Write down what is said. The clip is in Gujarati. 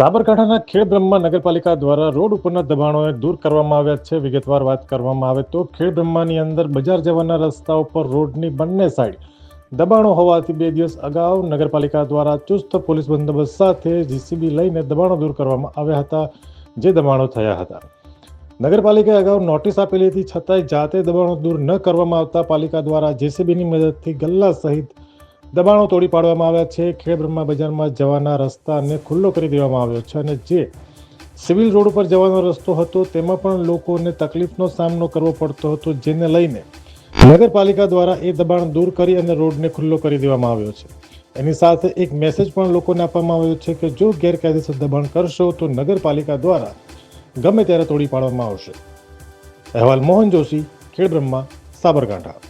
સાબરકાંઠાના ખેડબ્રહ્મા નગરપાલિકા દ્વારા રોડ ઉપરના દબાણોને દૂર કરવામાં આવ્યા છે. વિગતવાર વાત કરવામાં આવે તો ખેડબ્રહ્માની અંદર બજાર જવાના રસ્તાઓ પર રોડની બંને સાઈડ દબાણો હોવાથી બે દિવસ અગાઉ નગરપાલિકા દ્વારા ચુસ્ત પોલીસ બંદોબસ્ત સાથે જીસીબી લઈને દબાણો દૂર કરવામાં આવ્યા હતા, જે દબાણો થયા હતા. નગરપાલિકાએ અગાઉ નોટિસ આપેલી હતી, છતાંય જાતે દબાણો દૂર ન કરવામાં આવતા પાલિકા દ્વારા જેસીબીની મદદથી ગલ્લા સહિત દબાણો તોડી પાડવામાં આવ્યા છે. ખેડબ્રહ્મા બજારમાં જવાના રસ્તાને ખુલ્લો કરી દેવામાં આવ્યો છે અને જે સિવિલ રોડ ઉપર જવાનો રસ્તો હતો, તેમાં પણ લોકોને તકલીફનો સામનો કરવો પડતો હતો, જેને લઈને નગરપાલિકા દ્વારા એ દબાણ દૂર કરી અને રોડને ખુલ્લો કરી દેવામાં આવ્યો છે. એની સાથે એક મેસેજ પણ લોકોને આપવામાં આવ્યો છે કે જો ગેરકાયદેસર દબાણ કરશો, તો નગરપાલિકા દ્વારા ગમે ત્યારે તોડી પાડવામાં આવશે. અહેવાલ મોહન જોશી, ખેડબ્રહ્મા, સાબરકાંઠા.